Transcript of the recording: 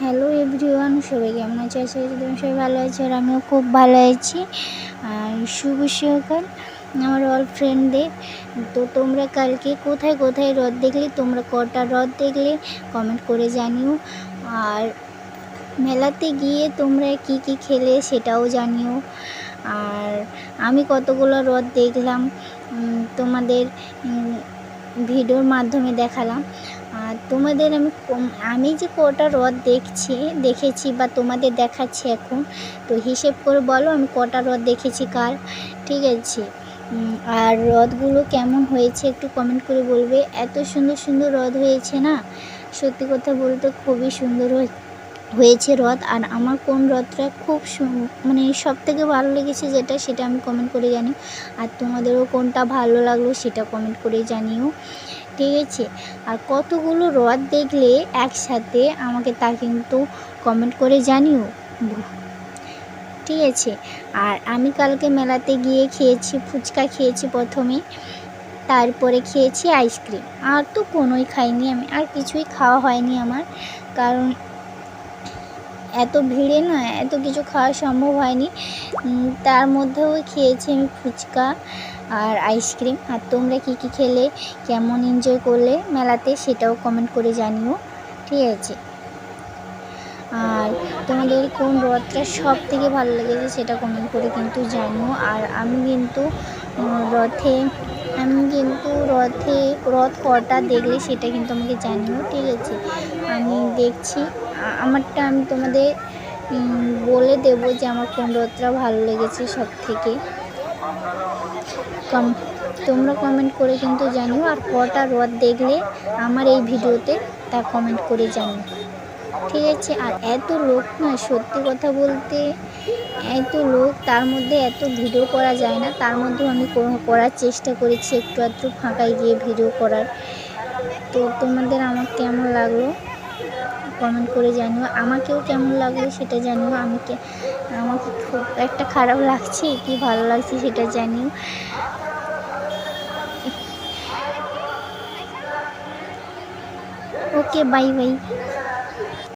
Hello everyone সবাই কেমন আছে? আশা করি তুমি সবাই ভালো আছো আর আমিও খুব ভালো আছি। আর শুভ সকাল আমার অল ফ্রেন্ডদের তো তোমরা কালকে কোথায় কোথায় হ্রদ দেখলে, তোমরা কটা হ্রদ দেখলে কমেন্ট করে জানিও। আর মেলাতে গিয়ে তোমরা কি কি খেলে সেটাও জানিও। আর আমি কতগুলো হ্রদ দেখলাম। তোমাদের ভিডিওর মাধ্যমে দেখালাম। আর তোমাদের আমি আমি যে কটা রথ দেখছি, দেখেছি বা তোমাদের দেখাচ্ছি এখন, তো হিসেব করে বলো আমি কটা রথ দেখেছি কার, ঠিক আছে? আর রথগুলো কেমন হয়েছে একটু কমেন্ট করে বলবে। এত সুন্দর সুন্দর হ্রদ হয়েছে না? সত্যি কথা বলতে খুবই সুন্দর হয়ে- হয়েছে হ্রদ আর আমার কোন হ্রদটা খুব মানে সব থেকে ভালো লেগেছে যেটা সেটা আমি কমেন্ট করে জানি। আর তোমাদেরও কোনটা ভালো লাগল সেটা কমেন্ট করে জানিও। ঠিক আছে? আর কতগুলো হ্রদ দেখলে একসাথে আমাকে তা কিন্তু কমেন্ট করে জানিও। ঠিক আছে? আর আমি কালকে মেলাতে গিয়ে খেয়েছি, ফুচকা খেয়েছি প্রথমে, তারপরে খেয়েছি আইসক্রিম আর তো কোনোই খাইনি আমি, আর কিছুই খাওয়া হয়নি আমার। কারণ এত ভিড়ে না, এত কিছু খাওয়া সম্ভব হয়নি। তার মধ্যেও খেয়েছি আমি ফুচকা আর আইসক্রিম। আর তোমরা কী কী খেলে, কেমন এনজয় করলে মেলাতে সেটাও কমেন্ট করে জানিও। ঠিক আছে? আর তোমাদের কোন রথটা সব থেকে ভালো লেগেছে সেটা কমেন্ট করে কিন্তু জানিও। আর আমি কিন্তু রথে, আমি কিন্তু রথে, রথ কটা দেখলে সেটা কিন্তু আমাকে জানিও। ঠিক আছে? আমি দেখছি। আমারটা আমি তোমাদের বলে দেবো যে আমার কোন রথটা ভালো লেগেছে সব থেকে কম, তোমরা কমেন্ট করে কিন্তু জানিও, আর কটা রথ দেখলে আমার এই ভিডিওতে তা কমেন্ট করে জানিও। ঠিক আছে, আর এত লোক না, সত্যি কথা বলতে এত লোক, তার মধ্যে এত ভিডিও করা যায় না, তার মধ্যেও আমি করার চেষ্টা করেছি একটু আধটু ফাঁকায় গিয়ে ভিডিও করার। তো তোমাদের আমার কেমন লাগল? কমেন্ট করে জানিও, আমাকেও কেমন লাগল সেটা জানিও, আমাকে আমাকে খুব একটা খারাপ লাগছে, কি ভালো লাগছে সেটা জানিও। Okay, bye bye.